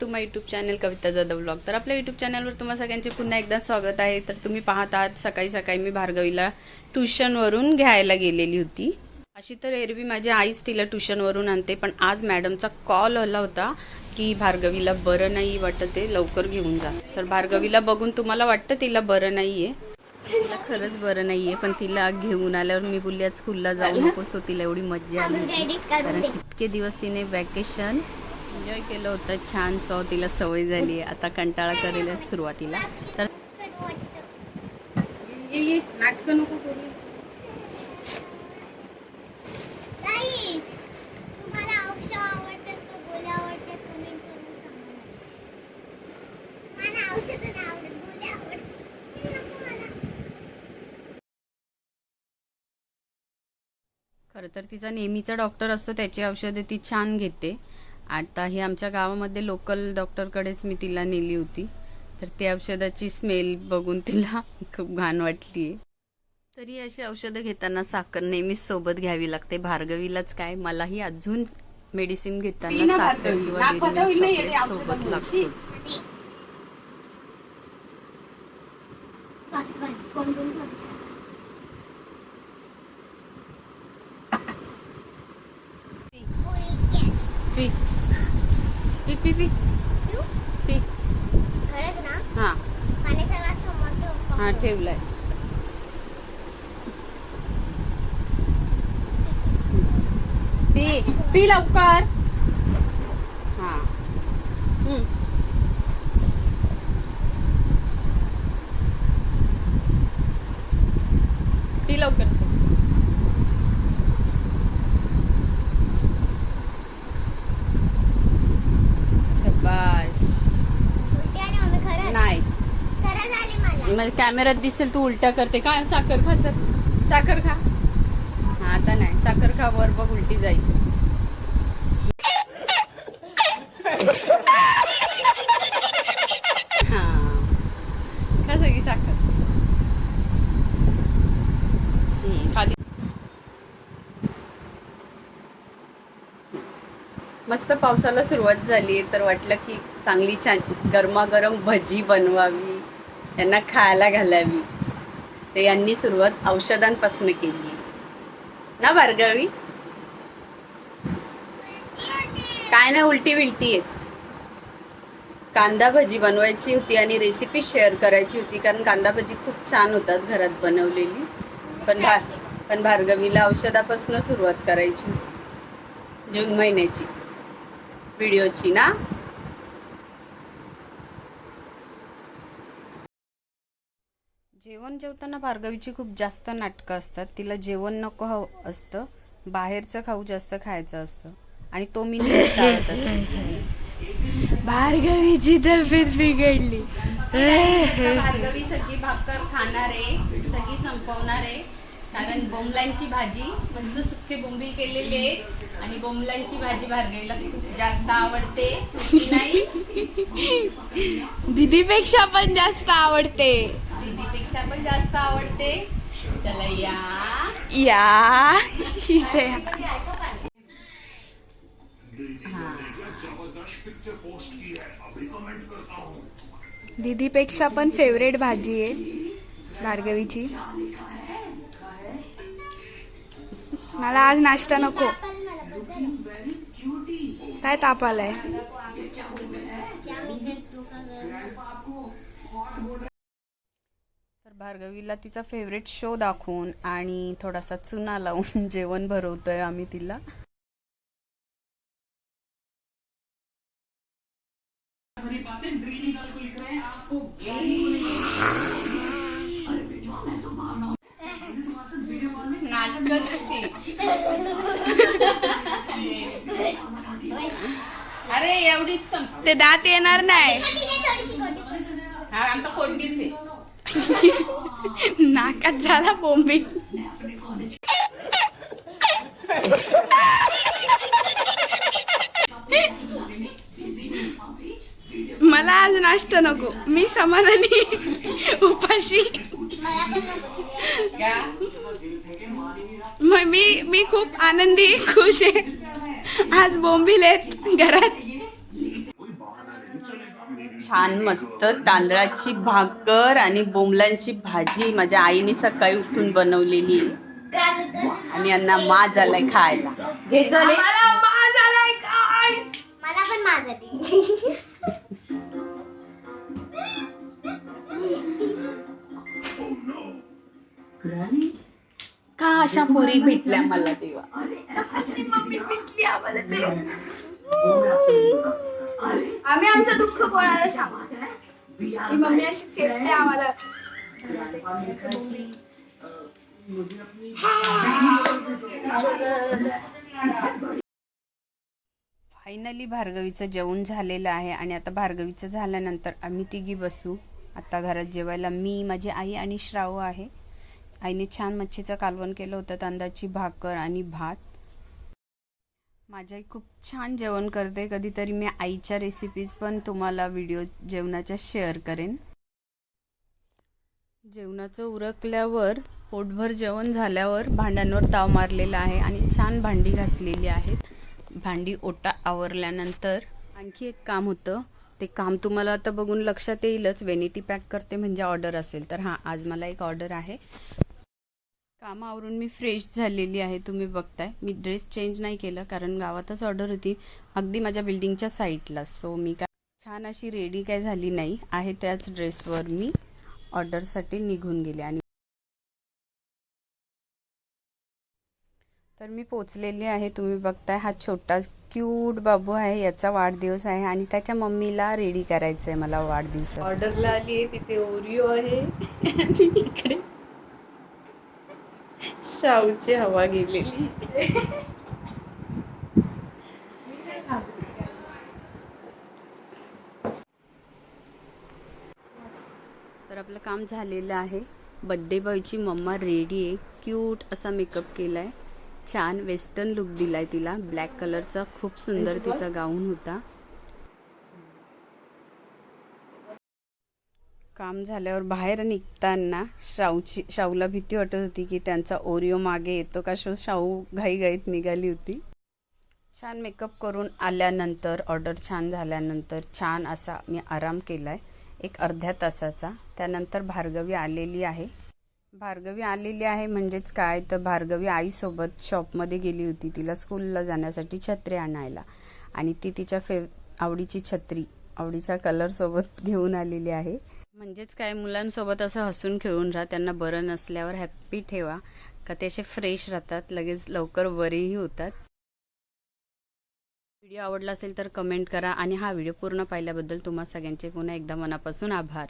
To my YouTube channel Kavita Jadhav blog तर आपल्या YouTube चॅनलवर तुम्हा सगळ्यांचे पुन्हा एकदा स्वागत आहे. तर तुम्ही पाहत आहात सकाळी सकाळी मी भार्गवीला ट्युशनवरून घ्यायला गेलेली होती. अशी तर एरवी माझी आईच तिला ट्युशनवरून आणते पण आज मॅडमचा कॉल आला होता की भार्गवीला बरं नाही वाटत आहे लवकर घेऊन जा. तर भार्गवीला बघून तुम्हाला वाटतं तिला बरं नाही आहे तिला खरंच बरं नाही आहे पण तिला घेऊन आल्यावर मी बोलली आज स्कूलला जाऊ नकोस हो तिला एवढी मज्जा आली. कारण इतके दिवस तिने वॅकेशन एन्जॉय केलं होतं छान सो तिला सवय झाली. आता कंटाळा करेल सुरुवातीला. तर नाटकं नको करू. मला खरं तर तिचा नेहमीचा डॉक्टर असतो त्याची औषधे ती छान घेते. आता ही आमच्या गावामध्ये लोकल डॉक्टरकडेच मी तिला नेली होती. तर त्या औषधाची स्मेल बघून तिला खूप घाण वाटली तरी अशी औषधं घेताना साखर नेहमीच सोबत घ्यावी लागते. भार्गवीलाच काय मलाही अजून मेडिसिन घेताना साखर किंवा सोबत लागतोच. पी पी हा. हा ठेवलाय. पी पी लवकर हा हम्म. पी लवकर शबाश उलटी आली मम्मी खरंच नाही खरंच आली मला कॅमेऱ्यात दिसेल तू उलट्या करते. काय साखर खाच साखर खा. हा आता नाही. साखर खा वर बघ उलटी जाईल. हा. खा सगळी साखर. खाली मस्त पावसाला सुरुवात झाली तर वाटलं की चांगली छान गरमागरम भजी बनवावी. त्यांना खायला घालावी. तर यांनी सुरुवात औषधांपासून केली. ना भार्गवी? काय ना उलटी विलटी आहेत. कांदा भजी बनवायची होती आणि रेसिपी शेअर करायची होती कारण कांदा भजी खूप छान होतात घरात बनवलेली. पण भा पण भार्गवीला औषधापासून सुरुवात करायची जून महिन्याची. व्हिडिओची ना? जेवण जेवताना भार्गवीची खूप जास्त नाटकं असतात. तिला जेवण नको हवं असतं. बाहेरचं खाऊ जास्त खायचं असतं. आणि तो मी नेहमी टाळत असते. भार्गवीची तब्येत बिघडली. भार्गवी सगळी भाकर खाणार आहे सगळी संपवणार आहे कारण बोंबलांची भाजी मस्त सुके बोंबील केलेले आहेत आणि बोंबलांची भाजी भार्गवीला खूप जास्त आवडते. नाही. दीदीपेक्षा पण जास्त आवडते. दीदीपेक्षा पण जास्त आवडते. चला या. या. इथे दीदीपेक्षा पण फेवरेट भाजी आहे भार्गवीची. मला आज नाश्ता नको. काय ताप आलाय तर भार्गवीला तिचा फेवरेट शो दाखवून आणि थोडासा चुना लावून जेवण भरवतोय आम्ही तिला. अरे एवढीच ते दात येणार नाही. हा आमचा आहे. नाकात झाला बोंबी. मला आज नाश्ता नको. मी समाधानी उपाशी. मग मी मी खूप आनंदी खुश आहे. आज बोंबील आहेत घरात. छान मस्त तांदळाची भाकर आणि बोंबलांची भाजी माझ्या आईने सकाळी उठून बनवलेली. आणि यांना माज आलाय खायला. घे झाले मला पण का अशा पोरी भेटल्या मला तेव्हा? आम्ही आमचं दुःख कोणाला सांगतो ही मम्मी अशी चिडते आम्हाला. फायनली भार्गवीचं जेवण झालेलं आहे आणि आता भार्गवीचं झाल्यानंतर आम्ही तिघी बसू. आता घरात जेवायला मी माझी आई आणि श्राव आहे. आईने छान मच्छीचं कालवण केलं होतं तांदळाची भाकर आणि भात. माझी आई खूप छान जेवण करते. कधीतरी मी आईच्या रेसिपीज पण तुम्हाला व्हिडिओ जेवणाच्या शेअर करेन. जेवणाचं उरकल्यावर पोटभर जेवण झाल्यावर भांड्यांवर ताव मारलेला आहे आणि छान भांडी घासलेली आहेत. भांडी ओटा आवरल्यानंतर आणखी एक काम होतं. ते काम तुम्हाला आता बघून लक्षात येईलच. वेनिटी पॅक करते म्हणजे ऑर्डर असेल. तर हां आज मला एक ऑर्डर आहे. काम आवरून मी फ्रेश झालेली आहे तुम्ही बघताय. मी ड्रेस चेंज नाही केलं कारण गावातच ऑर्डर होती. अगदी माझ्या बिल्डिंगच्या साईडला सो मी काय छान अशी रेडी काय झाली नाही. आहे त्याच ड्रेसवर मी ऑर्डरसाठी निघून गेले आणि तर मी पोचलेली आहे. तुम्ही बघताय हा छोटा क्यूट बाबू आहे. याचा वाढदिवस आहे आणि त्याच्या मम्मीला रेडी करायचं आहे मला वाढदिवस ऑर्डरला आली आहे तिथे ओरिओ आहे. इकडे शाहूची हवा गेलेली. तर आपलं काम झालेलं आहे. बड्डे बॉयची मम्मा रेडी आहे. क्यूट असा मेकअप केलाय. छान वेस्टर्न लुक दिलाय तिला. ब्लॅक कलरचा खूप सुंदर तिचा गाऊन होता. काम झाल्यावर बाहेर निघताना शाऊची शाऊला भीती वाटत होती की त्यांचा ओरिओ मागे येतो का? शो शाऊ घाईघाईत निघाली होती. छान मेकअप करून आल्यानंतर ऑर्डर छान झाल्यानंतर छान असा मी आराम केला आहे एक अर्ध्या तासाचा. त्यानंतर भार्गवी आलेली आहे. भार्गवी आलेली आहे म्हणजेच काय? तर भार्गवी आईसोबत शॉपमध्ये गेली होती. तिला स्कूलला जाण्यासाठी छत्री आणायला. आणि ती तिच्या फेव आवडीची छत्री आवडीच्या कलरसोबत घेऊन आलेली आहे. म्हणजेच काय मुलांसोबत असं हसून खेळून राहा त्यांना बरं नसल्यावर हॅप्पी ठेवा. का ते असे फ्रेश राहतात लगेच लवकर बरेही होतात. व्हिडिओ आवडला असेल तर कमेंट करा. आणि हा व्हिडिओ पूर्ण पाहिल्याबद्दल तुम्हा सगळ्यांचे पुन्हा एकदा मनापासून आभार.